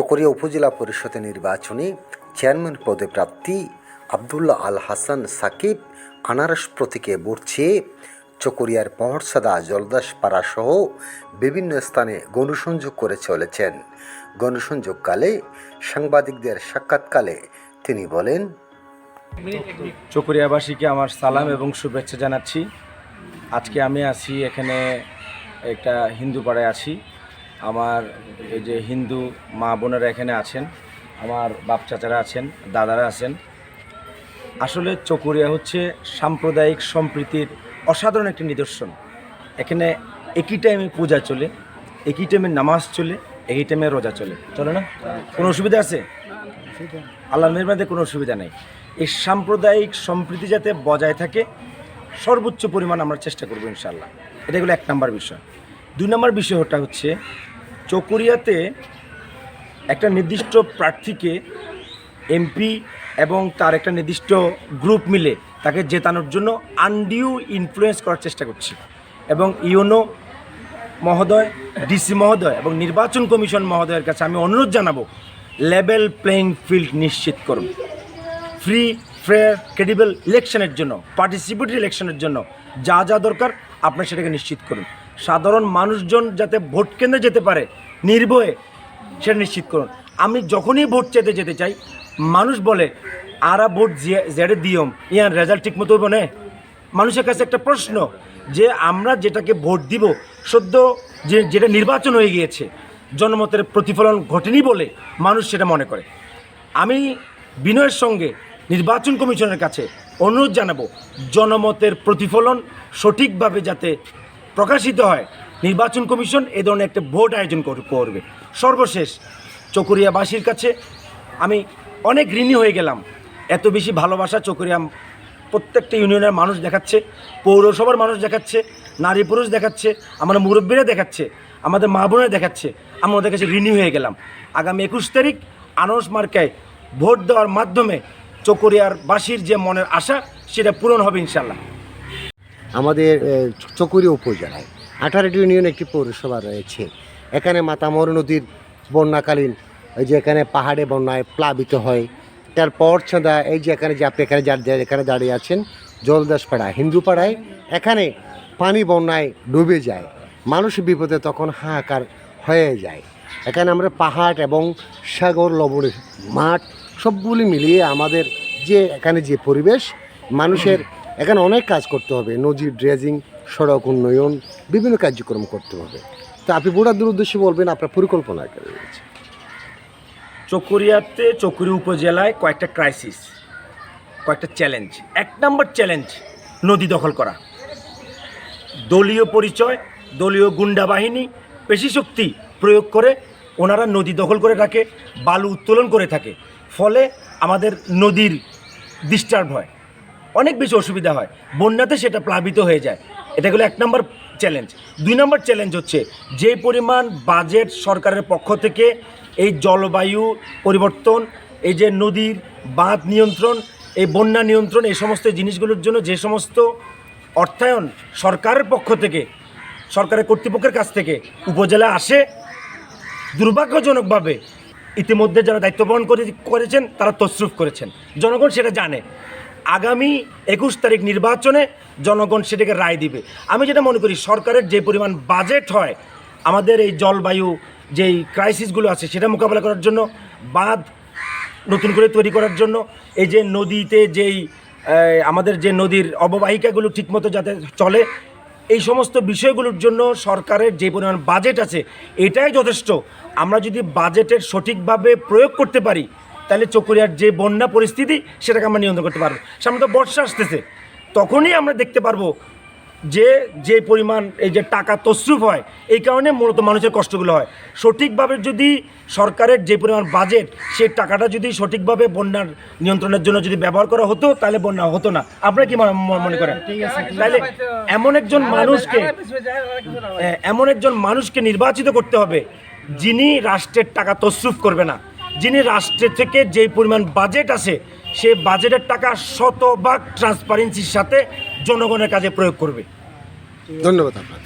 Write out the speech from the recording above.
চকরিয়া উপজেলা পরিষদ নির্বাচনে চেয়ারম্যান পদে প্রার্থী আবদুল্লাহ আল হাসান সাকিব আনারস প্রতীকে ভোট চকরিয়ার পহরসাদা জলদাসপাড়া সহ বিভিন্ন স্থানে গণসংযোগ করে চলেছেন। গণসংযোগকালে সাংবাদিকদের সাক্ষাৎকালে তিনি বলেন চকরিয়াবাসীকে আমার সালাম এবং শুভেচ্ছা জানাচ্ছি। আজকে আমি আছি এখানে একটা হিন্দু পাড়ায় আছি। আমার এই যে হিন্দু মা বোনেরা এখানে আছেন, আমার বাপ চাচারা আছেন, দাদারা আছেন। আসলে চকরিয়া হচ্ছে সাম্প্রদায়িক সম্প্রীতির অসাধারণ একটি নিদর্শন। এখানে একই টাইমে পূজা চলে, একই টাইমে নামাজ চলে, একই টাইমে রোজা চলে। চলে না? কোনো অসুবিধা আছে? আল্লাহ মেহরবানিতে কোনো অসুবিধা নেই। এই সাম্প্রদায়িক সম্প্রীতি যাতে বজায় থাকে, সর্বোচ্চ পরিমাণ আমরা চেষ্টা করব ইনশাল্লাহ এটা হলো এক নম্বর বিষয়। দুই নম্বর বিষয়টা হচ্ছে চকরিয়াতে একটা নির্দিষ্ট প্রার্থীকে এমপি এবং তার একটা নির্দিষ্ট গ্রুপ মিলে তাকে জেতানোর জন্য আনডিউ ইনফ্লুয়েন্স করার চেষ্টা করছে। এবং ইউনো মহোদয়, ডিসি মহোদয় এবং নির্বাচন কমিশন মহোদয়ের কাছে আমি অনুরোধ জানাব, লেভেল প্লেইং ফিল্ড নিশ্চিত করুন। ফ্রি, ফেয়ার, ক্রেডিবল ইলেকশনের জন্য, পার্টিসিপেটরি ইলেকশনের জন্য যা যা দরকার আপনার সেটাকে নিশ্চিত করুন। সাধারণ মানুষজন যাতে ভোট কেন্দ্রে যেতে পারে, নির্ভয়ে সেটা নিশ্চিত করুন। আমি যখনই ভোট চেতে যেতে চাই, মানুষ বলে, আরা ভোট জেডে দিয়ম, ইয়ার রেজাল্ট ঠিক মতো হইব না? মানুষের কাছে একটা প্রশ্ন, যে আমরা যেটাকে ভোট দিব, সদ্য যে, যেটা নির্বাচন হয়ে গিয়েছে, জনমতের প্রতিফলন ঘটেনি বলে মানুষ সেটা মনে করে। আমি বিনয়ের সঙ্গে নির্বাচন কমিশনের কাছে অনুরোধ জানাব, জনমতের প্রতিফলন সঠিকভাবে যাতে প্রকাশিত হয়। নির্বাচন কমিশন এ ধরনের একটা ভোট আয়োজন কর- করবে। সর্বশেষ, চকরিয়াবাসীর কাছে আমি অনেক ঋণী হয়ে গেলাম। এত বেশি ভালোবাসা চকরিয়া প্রত্যেকটা ইউনিয়নের মানুষ দেখাচ্ছে, পৌরসভার মানুষ দেখাচ্ছে, নারী পুরুষ দেখাচ্ছে আমাদের মুরব্বীরা দেখাচ্ছে, আমাদের মা বোনেরা দেখাচ্ছে, আমি ওদের কাছে ঋণী হয়ে গেলাম। আগামী একুশ তারিখ আনস মার্কায় ভোট দেওয়ার মাধ্যমে চকরিয়ার বাসীর যে মনের আশা, সেটা পূরণ হবে ইনশাল্লাহ আমাদের এ, চকুরিয়া উপজেলায়। আঠারোটি ইউনিয়ন একটি পৌরসভা রয়েছে। এখানে মাতামর নদীর বন্যাকালীন ওই যে এখানে পাহাড়ে বন্যায় প্লাবিত হয়। তারপর ছাদা এই যে এখানে যে আপনি এখানে এখানে দাঁড়িয়ে আছেন জলদাসপাড়া হিন্দুপাড়ায় এখানে পানি বন্যায় ডুবে যায়। মানুষ বিপদে তখন হাহাকার হয়ে যায়। এখানে আমরা পাহাড় এবং সাগর লবণের মাঠ সবগুলি মিলিয়ে আমাদের যে এখানে যে পরিবেশ মানুষের এখানে অনেক কাজ করতে হবে। নদীর ড্রেজিং, সড়ক উন্নয়ন, বিভিন্ন কার্যক্রম করতে হবে। তা আপনি বুড়াদের উদ্দেশ্যে বলবেন, আপনার পরিকল্পনা রয়েছে? চকরিয়াতে, চকরি উপজেলায় কয়েকটা ক্রাইসিস কয়েকটা চ্যালেঞ্জ এক নম্বর চ্যালেঞ্জ নদী দখল করা। দলীয় পরিচয়, দলীয় গুন্ডা বাহিনী, পেশি শক্তি প্রয়োগ করে ওনারা নদী দখল করে থাকে, বালু উত্তোলন করে থাকে। ফলে আমাদের নদীর ডিস্টার্ব হয়। অনেক বেশি অসুবিধা হয়। বন্যাতে সেটা প্লাবিত হয়ে যায়। এটা হলো এক নম্বর চ্যালেঞ্জ দুই নম্বর চ্যালেঞ্জ হচ্ছে, যে পরিমাণ বাজেট সরকারের পক্ষ থেকে এই জলবায়ু পরিবর্তন, এই যে নদীর বাঁধ নিয়ন্ত্রণ, এই বন্যা নিয়ন্ত্রণ, এই সমস্ত জিনিসগুলোর জন্য যে সমস্ত অর্থায়ন সরকারের পক্ষ থেকে, সরকারের কর্তৃপক্ষের কাছ থেকে উপজেলা আসে, দুর্ভাগ্যজনকভাবে ইতিমধ্যে যারা দায়িত্ব পালন করে করেছেন, তারা তসরুফ করেছেন। জনগণ সেটা জানে। আগামী একুশ তারিখ নির্বাচনে জনগণ সেটাকে রায় দিবে। আমি যেটা মনে করি, সরকারের যে পরিমাণ বাজেট হয়, আমাদের এই জলবায়ু যেই ক্রাইসিসগুলো আছে, সেটা মোকাবেলা করার জন্য, বাঁধ নতুন করে তৈরি করার জন্য, এই যে নদীতে যেই আমাদের যে নদীর অববাহিকাগুলো ঠিকমতো যাতে চলে, এই সমস্ত বিষয়গুলোর জন্য সরকারের যে পরিমাণ বাজেট আছে, এটাই যথেষ্ট। আমরা যদি বাজেটের সঠিকভাবে প্রয়োগ করতে পারি তাহলে চকরিয়ার যে বন্যা পরিস্থিতি সেটাকে আমরা নিয়ন্ত্রণ করতে পারব। সামনে তো বর্ষা আসতেছে। তখনই আমরা দেখতে পারব যে যে পরিমাণ এই যে টাকা তসরুফ হয় এই কারণে মূলত মানুষের কষ্টগুলো হয়। সঠিকভাবে যদি সরকারের যে পরিমাণ বাজেট সেই টাকাটা যদি সঠিকভাবে বন্যার নিয়ন্ত্রণের জন্য যদি ব্যবহার করা হতো তাহলে বন্যা হতো না। আপনারা কি মনে- করেন? তাহলে এমন একজন মানুষকে এমন একজন মানুষকে নির্বাচিত করতে হবে যিনি রাষ্ট্রের টাকা তসরুফ করবে না। যিনি রাষ্ট্রের থেকে যে পরিমাণ বাজেট আছে, সেই বাজেটের টাকা শতভাগ ট্রান্সপারেন্সির সাথে জনগণের কাজে প্রয়োগ করবে। ধন্যবাদ আপনার